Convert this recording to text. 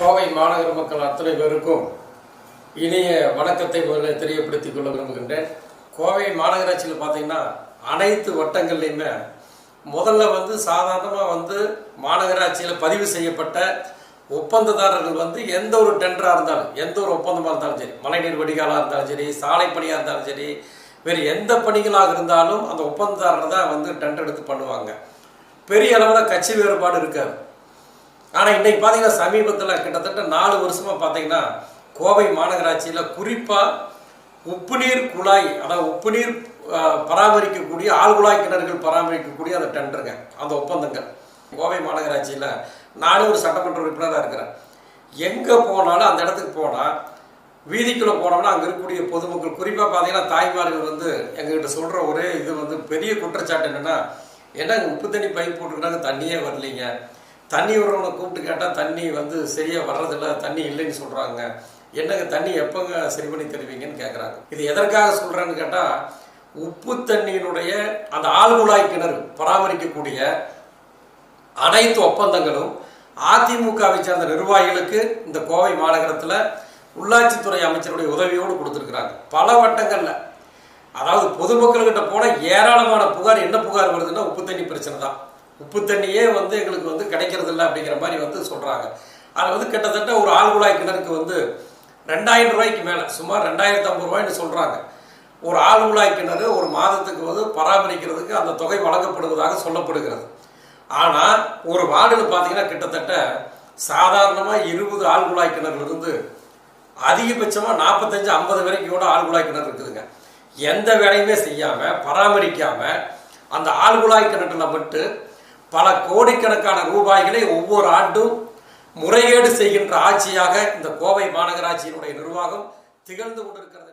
கோவை மாநகர மக்கள் அத்தனை பேருக்கும் இனிய வணக்கத்தை முதல்ல தெரியப்படுத்திக் கொள்ள விரும்புகின்றேன். கோவை மாநகராட்சியில் பார்த்தீங்கன்னா அனைத்து வட்டங்கள்லையுமே முதல்ல வந்து சாதாரணமாக வந்து மாநகராட்சியில் பதிவு செய்யப்பட்ட ஒப்பந்ததாரர்கள் வந்து எந்த ஒரு டெண்டராக இருந்தாலும் எந்த ஒரு ஒப்பந்தமாக இருந்தாலும் சரி மழைநீர் வடிகாலாக இருந்தாலும் சரி சாலை பணியாக இருந்தாலும் சரி வேறு எந்த பணிகளாக இருந்தாலும் அந்த ஒப்பந்ததாரர் தான் வந்து டெண்டர் எடுத்து பண்ணுவாங்க. பெரிய அளவில் கட்சி வேறுபாடு இருக்காது. ஆனால் இன்றைக்கு பார்த்தீங்கன்னா சமீபத்தில் கிட்டத்தட்ட நாலு வருஷமாக பார்த்தீங்கன்னா கோவை மாநகராட்சியில் குறிப்பாக உப்புநீர் குழாய் அதாவது உப்புநீர் நீர் பராமரிக்கக்கூடிய ஆழ்குழாய் கிணறுகள் பராமரிக்கக்கூடிய அந்த டெண்டருங்க அந்த ஒப்பந்தங்கள். கோவை மாநகராட்சியில் நானும் ஒரு சட்டமன்ற உறுப்பினராக இருக்கிறேன். எங்கே போனாலும் அந்த இடத்துக்கு போனால் வீதிக்குள்ளே போனோம்னா அங்கே இருக்கக்கூடிய பொதுமக்கள் குறிப்பாக பார்த்தீங்கன்னா தாய்மார்கள் வந்து எங்ககிட்ட சொல்கிற ஒரே இது வந்து பெரிய குற்றச்சாட்டு என்னென்னா என்ன உப்பு தண்ணி பைப் போட்டுக்கிறாங்க தண்ணியே வரலைங்க. தண்ணி வரவனை கூப்பிட்டு கேட்டால் தண்ணி வந்து சரியாக வர்றதில்ல தண்ணி இல்லைன்னு சொல்கிறாங்க என்னங்க தண்ணி எப்போங்க சரி பண்ணி தருவீங்கன்னு கேட்குறாங்க இது எதற்காக சொல்கிறேன்னு கேட்டால் உப்பு தண்ணியினுடைய அந்த ஆழ்குழாய் கிணறு பராமரிக்கக்கூடிய அனைத்து ஒப்பந்தங்களும் அதிமுகவை சேர்ந்த நிர்வாகிகளுக்கு இந்த கோவை மாநகரத்தில் உள்ளாட்சித்துறை அமைச்சருடைய உதவியோடு கொடுத்துருக்குறாங்க. பல வட்டங்களில். அதாவது பொதுமக்கள்கிட்ட போனால் ஏராளமான புகார் என்ன புகார் வருதுன்னா உப்பு தண்ணி பிரச்சனை தான். உப்பு தண்ணியே வந்து எங்களுக்கு வந்து கிடைக்கிறது இல்லை அப்படிங்கிற மாதிரி வந்து சொல்கிறாங்க அதில் வந்து கிட்டத்தட்ட ஒரு ஆழ்குழாய் கிணறுக்கு வந்து ரெண்டாயிரம் ரூபாய்க்கு மேலே சுமார் ரெண்டாயிரத்து ஐம்பது ரூபாய்னு சொல்கிறாங்க ஒரு ஆழ்குழாய் கிணறு ஒரு மாதத்துக்கு வந்து பராமரிக்கிறதுக்கு அந்த தொகை வழங்கப்படுவதாக சொல்லப்படுகிறது. ஆனால் ஒரு வார்டில் பார்த்தீங்கன்னா கிட்டத்தட்ட சாதாரணமாக இருபது ஆழ்குழாய் கிணறுல இருந்து அதிகபட்சமாக நாற்பத்தஞ்சு ஐம்பது வரைக்கும் கூட ஆழ்குழாய் கிணறு இருக்குதுங்க. எந்த வேலையுமே செய்யாமல் பராமரிக்காமல் அந்த ஆழ்குழாய் கிணற்றில் மட்டும் பல கோடிக்கணக்கான ரூபாய்களை ஒவ்வொரு ஆண்டும் முறைகேடு செய்கின்ற ஆட்சியாக இந்த கோவை மாநகராட்சியினுடைய நிர்வாகம் திகழ்ந்து கொண்டிருக்கிறது.